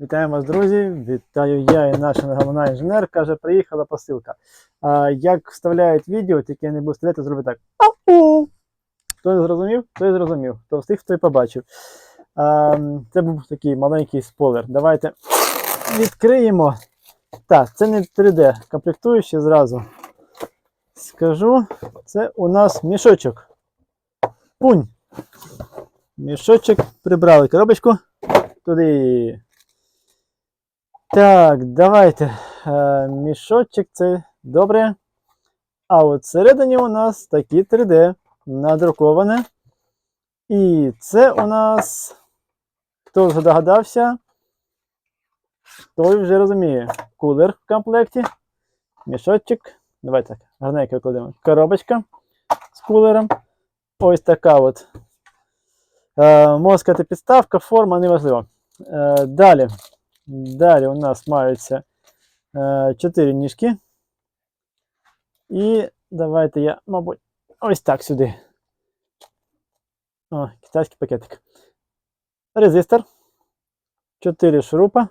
Вітаємо вас, друзі! Вітаю я і наша головна інженер. Каже, приїхала посилка. А, як вставляють відео, тільки я не буду стріляти, зроби так. Хто зрозумів, той зрозумів. Хто встиг, той побачив. А, це був такий маленький спойлер. Давайте відкриємо. Так, це не 3D. Комплектуючи зразу. Скажу, це у нас мішочок. Пунь. Мішочок прибрали коробочку. Туди. Так, давайте. Е, мішочок це добре. А от всередині у нас такі 3D надруковане. І це у нас, хто вже догадався, той вже розуміє. Кулер в комплекті. Мішочок. Давайте так, гарненько кладемо. Коробочка з кулером. Ось така от. Е, можна сказати, підставка, форма, неважливо. Е, далі. Далі у нас маються е, 4 ніжки. І давайте я, мабуть, ось так сюди. О, китайський пакетик. Резистор, 4 шурупа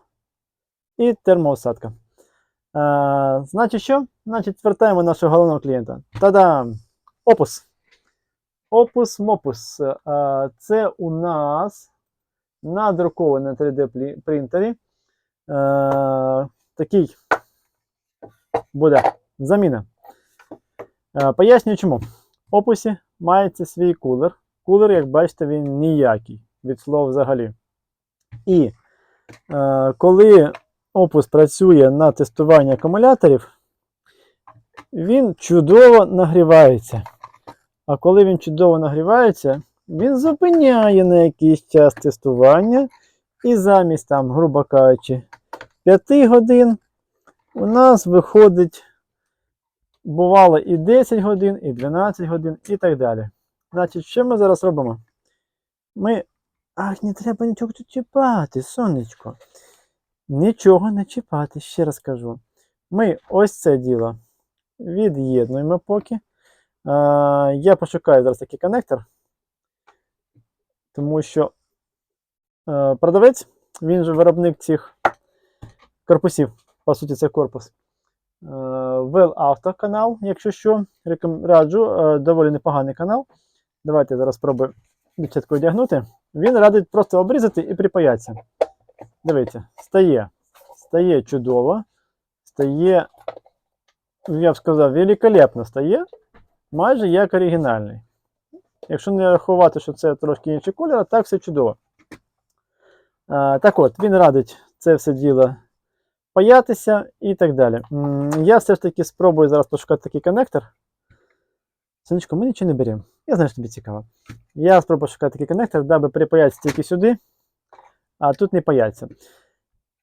і термоусадка. Е, значить що? Значить, звертаємо нашого головного клієнта. Та-дам! Опус. Опус Мопус. Е, це у нас надруковане 3D принтері. Е, такий буде заміна. Е, пояснюю чому. В опусі мається свій кулер. Кулер, як бачите, він ніякий від слова взагалі. І е, коли опус працює на тестуванні акумуляторів, він чудово нагрівається. А коли він чудово нагрівається, він зупиняє на якийсь час тестування. І замість там, грубо кажучи, 5 годин у нас виходить, бувало, і 10 годин, і 12 годин, і так далі. Значить, що ми зараз робимо? Ми. Ах, не треба нічого тут чіпати, сонечко. Нічого не чіпати, ще раз кажу. Ми ось це діло від'єднуємо поки. А, я пошукаю зараз такий коннектор, тому що е, продавець, він же виробник цих корпусів. По суті, це корпус. Е, Well Auto канал, якщо що, раджу, е, доволі непоганий канал. Давайте зараз спробую дівчатку одягнути. Він радить просто обрізати і припаятися. Дивіться, стає. Стає чудово. Стає, я б сказав, великолепно стає. Майже як оригінальний. Якщо не рахувати, що це трошки інший кольор, так все чудово. А, так от, він радить це все діло паятися і так далі. Я все ж таки спробую зараз пошукати такий коннектор. Сонечко, ми нічого не беремо. Я знаю, що тобі цікаво. Я спробую шукати такий коннектор, даби припаятися тільки сюди, а тут не паяться.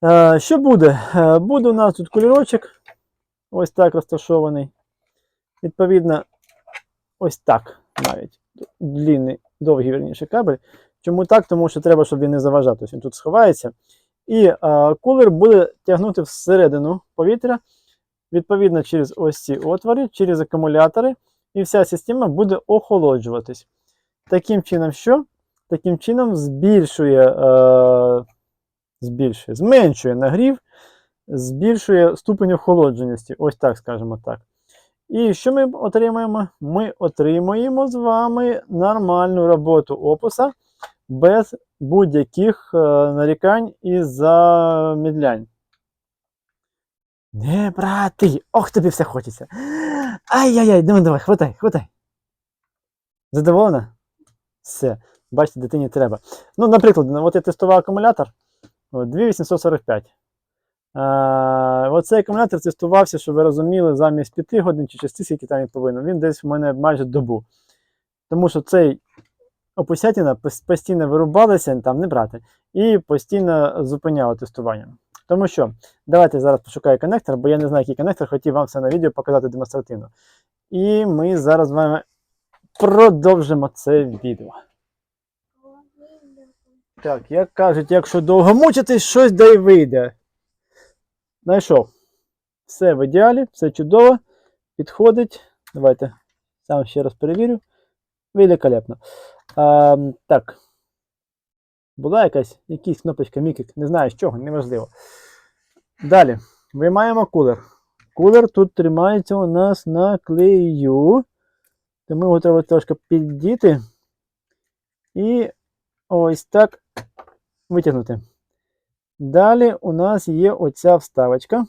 Е, що буде? Е, буде у нас тут кольорочок. Ось так розташований. Відповідно, ось так навіть. Длінний, довгий верніше кабель. Чому так? Тому що треба, щоб він не заважав. Тобто він тут сховається. І е, кулер буде тягнути всередину повітря, відповідно, через ось ці отвори, через акумулятори, і вся система буде охолоджуватись. Таким чином, що? Таким чином збільшує, е, збільшує, зменшує нагрів, збільшує ступень охолодженості. Ось так, скажімо так. І що ми отримаємо? Ми отримуємо з вами нормальну роботу опуса без будь-яких е, нарікань і замідлянь. Не, брати! Ох, тобі все хочеться. Ай-яй-яй, давай, давай, хватай, хватай. Задоволена? Все. Бачите, дитині треба. Ну, наприклад, от я тестував акумулятор. От, 2845. А, оцей акумулятор тестувався, щоб ви розуміли, замість 5 годин чи 6, скільки там він повинен. Він десь в мене майже добу. Тому що цей опусятіна постійно вирубалася, там не брати, і постійно зупиняла тестування. Тому що, давайте зараз пошукаю коннектор, бо я не знаю, який коннектор, хотів вам все на відео показати демонстративно. І ми зараз з вами продовжимо це відео. Так, як кажуть, якщо довго мучитись, щось да й вийде. Знайшов. Все в ідеалі, все чудово. Підходить. Давайте сам ще раз перевірю. Великолепно. А, так. Була якась якісь кнопочка мікік, не знаю з чого, неважливо. Далі виймаємо кулер. Кулер тут тримається у нас на клею. Тому його треба трошки піддіти. І ось так витягнути. Далі у нас є оця вставочка.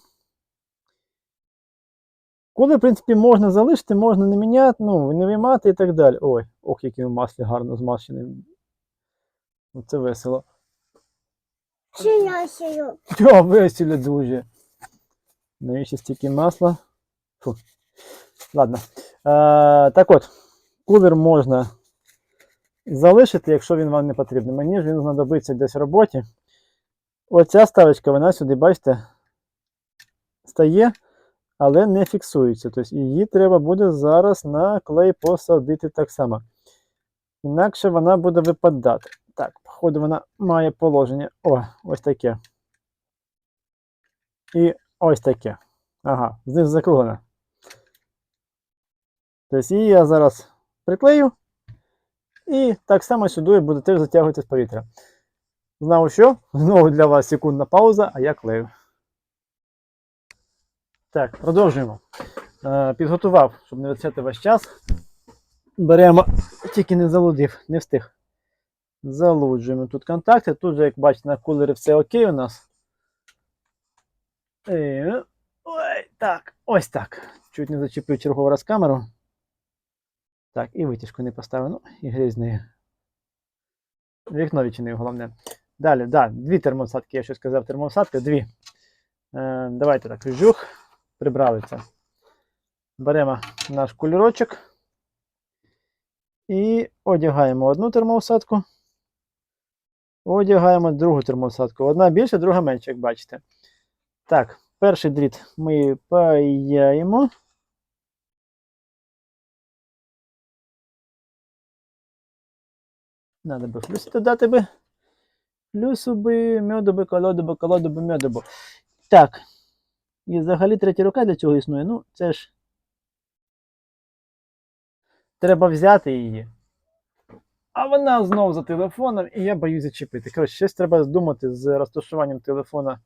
Кулер, в принципі, можна залишити, можна не міняти, ну, не виймати і так далі. Ой, ох, який в маслі гарно змащений. Ну, Це весело. Синасію. Чого весело дуже. Навіщо стільки масла? Фу. Ладно. Е, так от, кулер можна залишити, якщо він вам не потрібен. Мені ж він знадобиться десь в роботі. Оця ставочка, вона сюди, бачите, стає, але не фіксується. Тобто її треба буде зараз на клей посадити так само. Інакше вона буде випадати. Так, походу, вона має положення. О, ось таке. І ось таке. Ага, знизу закруглена. Тобто її я зараз приклею. І так само сюди буде теж затягувати з повітря. Знову що? Знову для вас секундна пауза, а я клею. Так, продовжуємо. Е, підготував, щоб не витрачати ваш час. Беремо, тільки не залудив, не встиг. Залуджуємо тут контакти. Тут же, як бачите, на кулері все окей у нас. І... Ой, так, ось так. Чуть не зачеплю черговий раз камеру. Так, і витяжку не поставив. Ну, і грізь нею. Вікно відчинив, головне. Далі, да, дві термосадки, я ще сказав, термосадки, дві. Е, давайте так, жух, прибрали це. Беремо наш кулірочок і одягаємо одну термоусадку. Одягаємо другу термоусадку. Одна більша, друга менша, як бачите. Так, перший дріт ми паяємо. Надо би плюс додати би. Плюсу би, меду би, колоду би, колоду би, меду би. Так. І взагалі третя рука для чого існує? Ну, це ж. Треба взяти її. А вона знов за телефоном, і я боюсь зачепити. Коротше, щось треба думати з розташуванням телефона.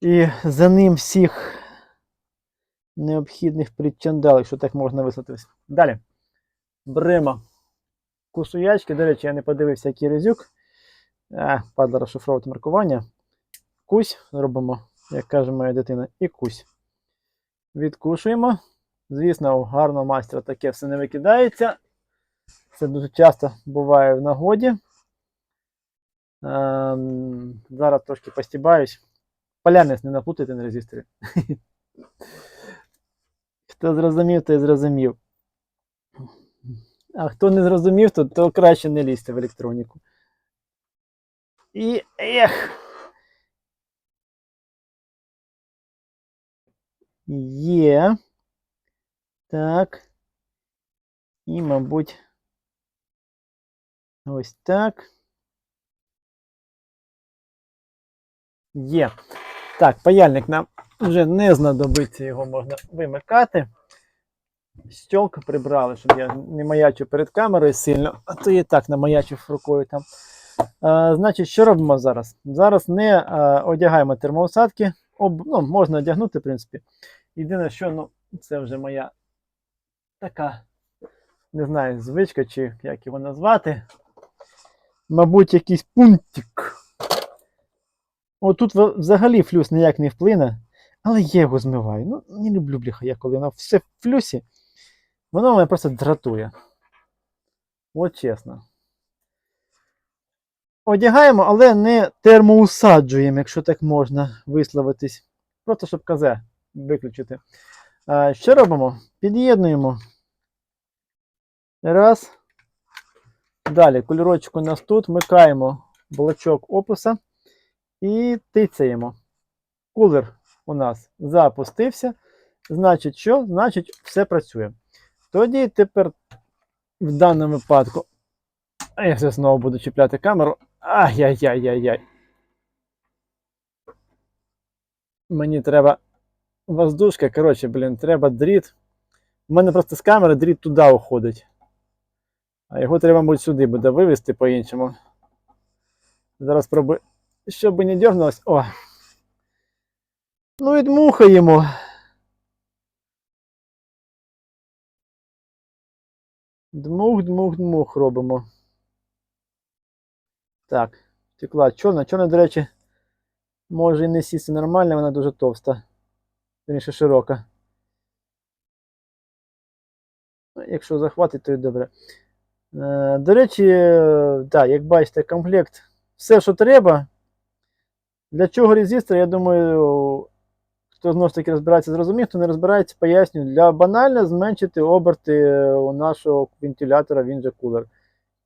І за ним всіх необхідних причандалів, якщо так можна висловитися. Далі. Беремо кусуячки. До речі, я не подивився, який резюк. А, падла розшифровувати маркування. Кусь робимо, як каже моя дитина, і кусь. Відкушуємо. Звісно, у гарного майстра таке все не викидається. Це дуже часто буває в нагоді. Ем, зараз трошки постібаюсь. Полярність не наплутайте на резисторі. Хто зрозумів, той зрозумів. А хто не зрозумів, то, то краще не лізьте в електроніку. І ех. Є. Так. І, мабуть, ось так. Є. Так, паяльник нам вже не знадобиться, його можна вимикати. Стьолку прибрали, щоб я не маячив перед камерою сильно, а то і так намаячив рукою там. А, значить, що робимо зараз? Зараз не а, одягаємо термоусадки. Об, ну, можна одягнути, в принципі. Єдине, що ну, це вже моя така, не знаю, звичка, чи як його назвати. Мабуть, якийсь пунктик. Отут взагалі флюс ніяк не вплине, але я його змиваю. Ну, не люблю бляха, я коли воно все в флюсі, воно мене просто дратує. От чесно. Одягаємо, але не термоусаджуємо, якщо так можна висловитись. Просто щоб казе виключити. Що робимо? Під'єднуємо. Раз. Далі кольорочок у нас тут. Вмикаємо блочок опуса і тицяємо. Кулер у нас запустився. Значить, що? Значить, все працює. Тоді тепер в даному випадку. А я все знову буду чіпляти камеру. Ай-яй-яй-яй-яй. Мені треба воздушка, коротше, блін, треба дріт. У мене просто з камери дріт туди уходить. А його треба, мабуть, сюди буде вивести по-іншому. Зараз спробую, щоб не дернулось. О. Ну і дмухаємо. Дмух, дмух, дмух робимо. Так, втекла чорна. Чорна, до речі, може і не сісти нормально, вона дуже товста. Вірніше широка. Ну, Якщо захватить, то й добре. Е, До речі, е, так, як бачите, комплект все, що треба. Для чого резистор, я думаю, хто знову ж таки розбирається, зрозумів, хто не розбирається, пояснюю. Для банально зменшити оберти у нашого вентилятора, він же кулер.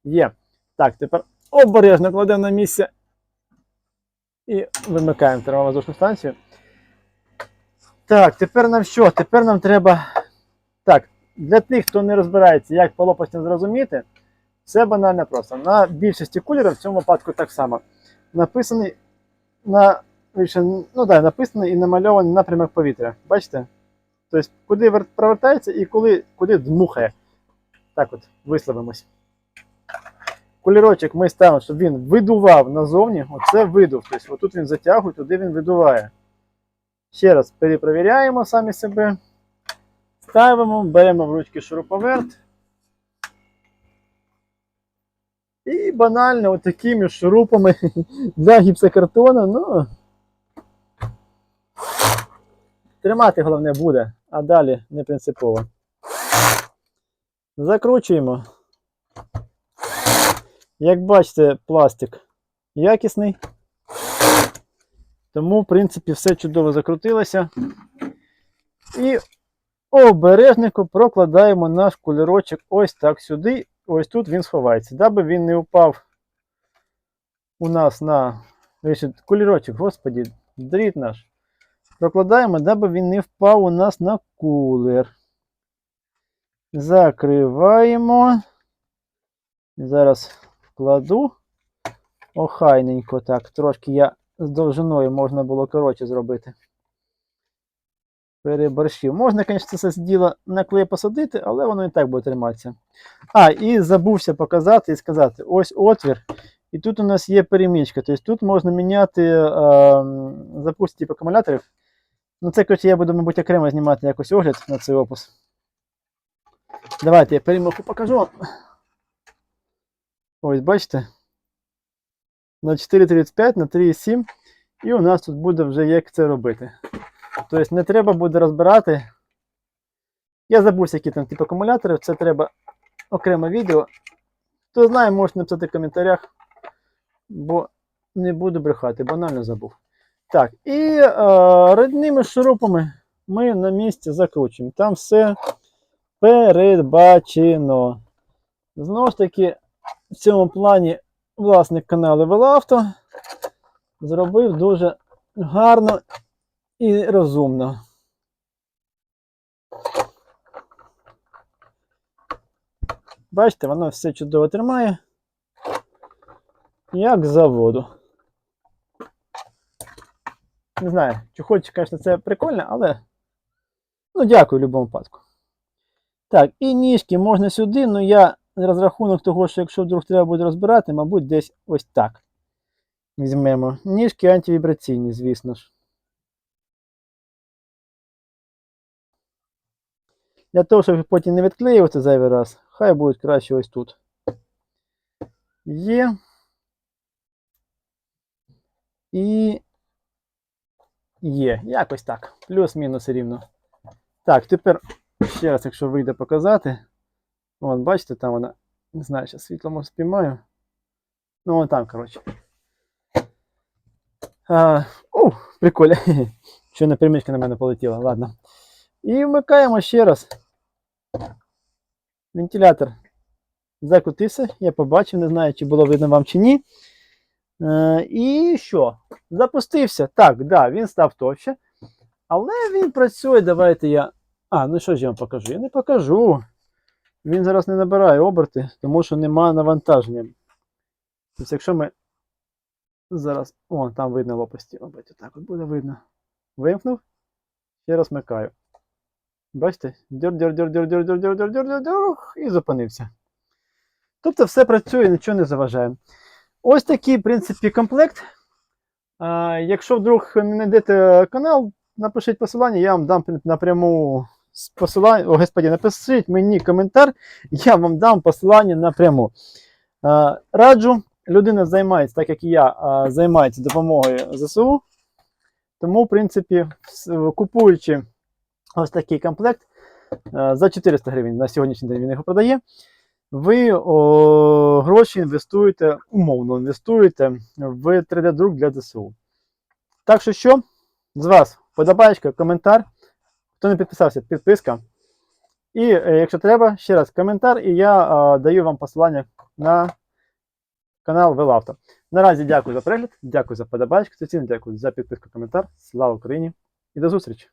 Є. Так, тепер обережно кладемо на місце і вимикаємо термовоздушну станцію. Так, тепер нам що? Тепер нам треба. Так, для тих, хто не розбирається, як по лопастям зрозуміти, все банально просто. На більшості кулерів в цьому випадку так само. Написаний на ну да, написаний і намальований напрямок повітря. Бачите? Тобто, куди провертається і коли, куди дмухає. Так от, висловимось. Кулірочок ми ставимо, щоб він видував назовні. Оце видув. Тобто, отут він затягує, туди він видуває. Ще раз перепровіряємо самі себе. Ставимо, беремо в ручки шуруповерт. І банально от шурупами для гіпсокартону, ну. Тримати головне буде, а далі не принципово. Закручуємо. Як бачите, пластик якісний. Тому, в принципі, все чудово закрутилося. І обережненько прокладаємо наш кулерочок ось так сюди. Ось тут він сховається. Даби він не впав у нас на кулерочок, господі, дріт наш. Прокладаємо, даби він не впав у нас на кулер. Закриваємо. Зараз вкладу. Охайненько так. Трошки я з довжиною можна було коротше зробити. Переборщив. Можна, звісно, це діло на клей посадити, але воно і так буде триматися. А, і забувся показати і сказати: ось отвір. І тут у нас є перемічка. Тобто тут можна міняти е, запуск типу акумуляторів. Ну, це, коротше, я буду, мабуть, окремо знімати якось огляд на цей опус. Давайте я перемогу покажу. Ось, бачите? На 4,35, на 3,7. І у нас тут буде вже як це робити. Тобто не треба буде розбирати. Я забувся, які там типу акумулятори, це треба окреме відео. Хто знає, можете написати в коментарях, бо не буду брехати, банально забув. Так, і е, родними шурупами ми на місці закручуємо. Там все передбачено. Знову ж таки, в цьому плані власник каналу Велавто зробив дуже гарно і розумно. Бачите, воно все чудово тримає. Як заводу. Не знаю, чи хочеш, звісно, це прикольно, але. Ну, дякую в будь-якому випадку. Так, і ніжки можна сюди, але я розрахунок того, що якщо вдруг треба буде розбирати, мабуть, десь ось так. Візьмемо. Ніжки антивібраційні, звісно ж. Для того, щоб потім не відклеювати зайвий раз, хай будуть краще ось тут. Є. І є. Якось так. Плюс-мінус рівно. Так, тепер ще раз, якщо вийде показати. Вон, бачите, там вона. Не знаю, зараз світло може спіймаю. Ну, вон там, коротше. А, о, прикольно. Що на примічка на мене полетіла, ладно. І вмикаємо ще раз. Вентилятор закрутився, я побачив, не знаю, чи було видно вам чи ні. Е, і що? Запустився. Так, да, він став товще. Але він працює. Давайте я. А, ну що ж я вам покажу? Я не покажу. Він зараз не набирає оберти, тому що немає навантаження. Тобто, якщо ми зараз. О, там видно лопасті. Мабуть, так от буде видно. Вимкнув. Ще раз вмикаю. Бачите? дьор дьор дьор дьор дьор дьор дьор дьор дьор дьор дьор і зупинився. Тобто все працює, нічого не заважає. ось такий, в принципі, комплект. А, якщо вдруг не знайдете канал, напишіть посилання, я вам дам напряму посилання. О, господі, напишіть мені коментар, я вам дам посилання напряму. А, раджу, людина займається, так як і я, займається допомогою ЗСУ. Тому, в принципі, купуючи ось такий комплект е, за 400 гривень на сьогоднішній день він його продає. Ви о, гроші інвестуєте, умовно інвестуєте в 3D-друк для ЗСУ. Так що що? З вас подобаєчка, коментар. Хто не підписався, підписка. І е, якщо треба, ще раз коментар, і я е, даю вам посилання на канал Велавто. Наразі дякую за перегляд, дякую за подобаєчку, дякую за підписку, коментар. Слава Україні і до зустрічі!